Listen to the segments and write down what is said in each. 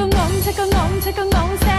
这个我这个我这个我个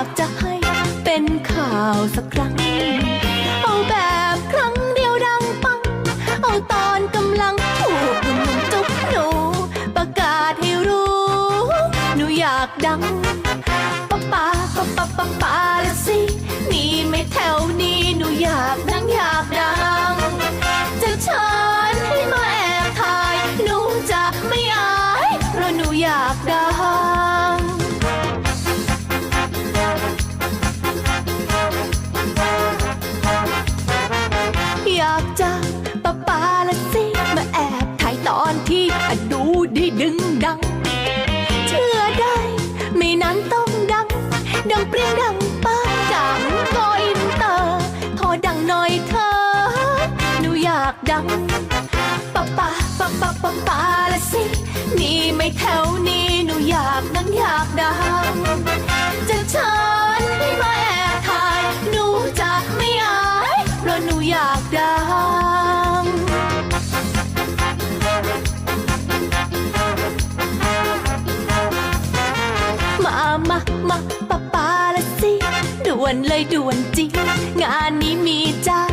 ากจะให้เป็นข่าวสักครั้ง เอาแบบครั้งเดียวดังปัง เอาตอนกำลังถูกหนุ่มจุ๊บหนู ประกาศให้รู้ หนูอยากดังป๊าป๊าป๊าป๊าป๊า เรีงดังป้าจังก็อิเตอร์พอดังหน่อยเธอ หนูอยากดังปะปะปะปะปะปะละสิ นี่ไม่แถวนี้หนูอยากดังอยากดัง จะเชิญให้มาแอบถ่าย หนูจะไม่อายเพราะหนูอยากดัง วนเลยด่วนจริง งานนี้มีเจ้า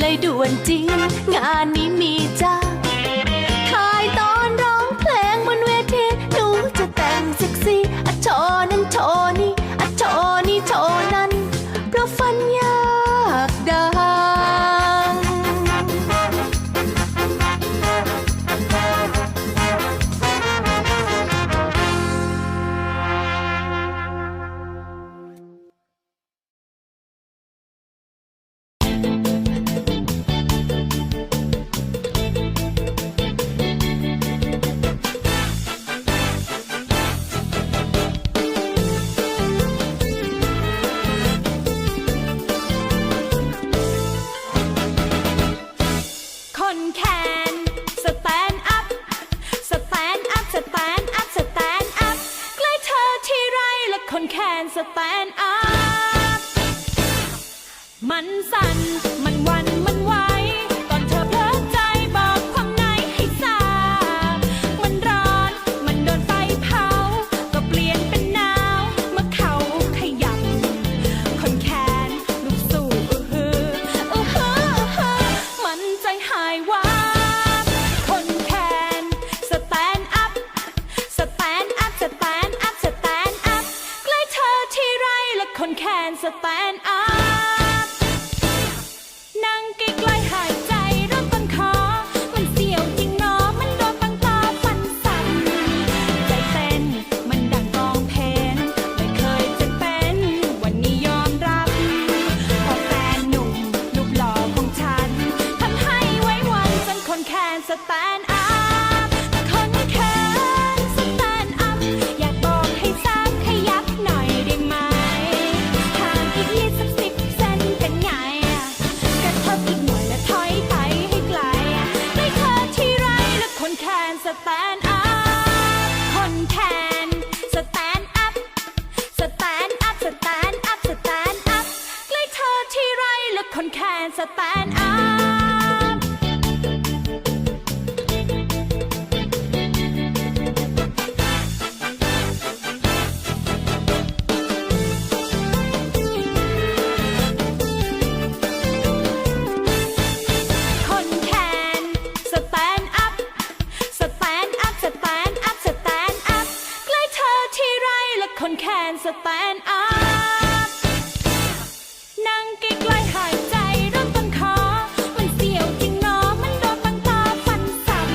เลยด่วนจริง งานนี้มีจ้าถ่ายตอนร้องเพลงบนเวทีหนูจะแต่งเซ็กซี่อะโชว์นั้นโชว์ มันสั่น มันวันมันไหวตอนเธอเพลิดใจบอกความในให้ทราบมันร้อน มันโดนไฟเผา ก็เปลี่ยนเป็นหนาวเมื่อเขาขยับคนแคนลุกสู้อือฮืออือฮืออือฮือมันใจหายวับคนแคนสแตนอัพ สแตนอัพ สแตนอัพ สแตนอัพ ใกล้เธอที่ไรและคนแคนสแตนอัพ แคนสแตนอัพคนแคนสแตนอัพ อยากบอกให้ทราบขยับหน่อยได้ไหมห่างอีกยี่สิบสิบเซนเป็นไงอะกระทบอีกหน่อยแล้วถอยไปให้ไกลได้เธอที่ไรแล้วคนแคนสแตนอัพคนแคนสแตนอัพ สแตนอัพ สแตนอัพ สแตนอัพ ใกล้เธอที่ไรแล้วคนแคนสแตนอัพ และคนสแตนอัพนั่งใกล้ๆหายใจเริ่มต้นคอมันเสียวจริงเนอมันโดนตั้งตาฟันสั่น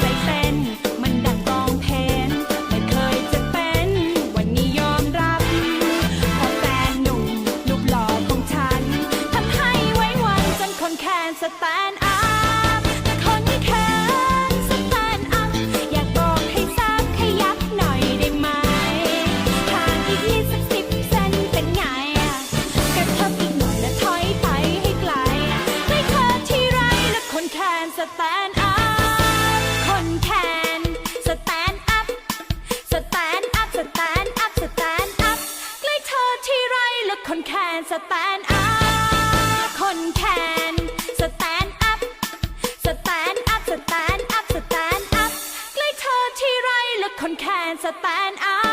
ใจเต้นมันดังกองเพลงไม่เคยจะเป็น วันนี้ยอมรับพราะแฟนหนุ่มรูปหล่อของฉันทำให้ไว้วันจนคนแคนสแแคนแคนสแตนอัพคนแคนสแตนอัพสแตนอัพสแตนอัพสแตนอัพใกล้เธอที่ไรและคนแคนสแตนอัพ